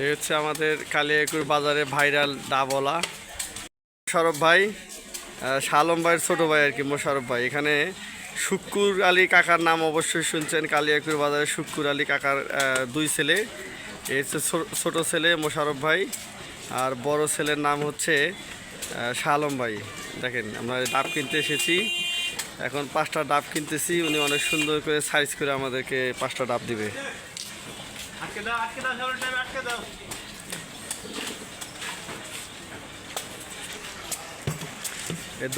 এই হচ্ছে আমাদের কালিয়াকুর বাজারে ভাইরাল ডাবলা। মোশারফ ভাই শালম ভাইয়ের ছোট ভাই আর কি মোশারফ ভাই। এখানে শুক্কুর আলী কাকার নাম অবশ্যই শুনছেন কালিয়াকুর বাজারে শুক্কুর আলী কাকার দুই ছেলে। এই হচ্ছে ছোট ছেলে মোশারফ ভাই, আর বড় ছেলের নাম হচ্ছে শালম ভাই। দেখেন, আমরা ডাব কিনতে এসেছি। এখন পাঁচটা ডাব কিনতেছি, উনি অনেক সুন্দর করে সাইজ করে আমাদেরকে পাঁচটা ডাব দিবে। আটকে দাও আটকে দাও সবার টাইম আটকে দাও।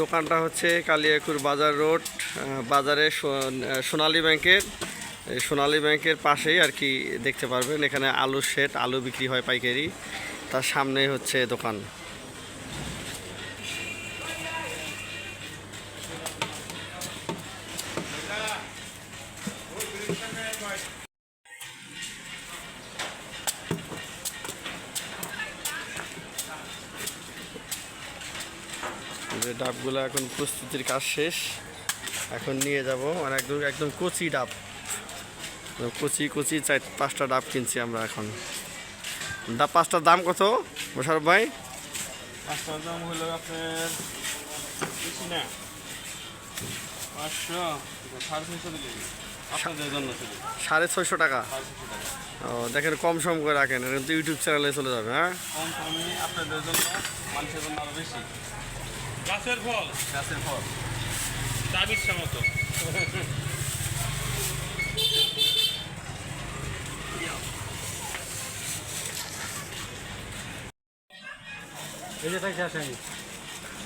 দোকানটা হচ্ছে কালিয়াকুর বাজার রোড বাজারে সোনালী ব্যাংকের। সোনালী ব্যাংকের পাশেই আর কি দেখতে পারবেন, এখানে আলু সেট, আলু বিক্রি হয় পাইকারি। তার সামনেই হচ্ছে দোকান। যে ডাবগুলো এখন প্রস্তুতির কাজ শেষ এখন নিয়ে যাব। মানে একদম একদম কচি ডাব। কচি কচি চার পাঁচটা ডাব কিনছি আমরা এখন। ডাব পাঁচটার দাম কত মোশারফ ভাই? পাঁচটার দাম হলো আপনার বেশি না। পাঁচশো সাড়ে ছয়শো সাড়ে টাকা? ও দেখেন কম সম করে রাখেন কিন্তু ইউটিউব চ্যানেলে চলে যাবে হ্যাঁ? কম দামি আপনাদের জন্য মানুষের জন্য আরও বেশি। গাছের ফল। গাছের ফল। চাবির মতো এই যে থাকছে আসামি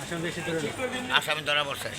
আসামি বেশি দূরে। না। আসামি ধরা পড়ছে।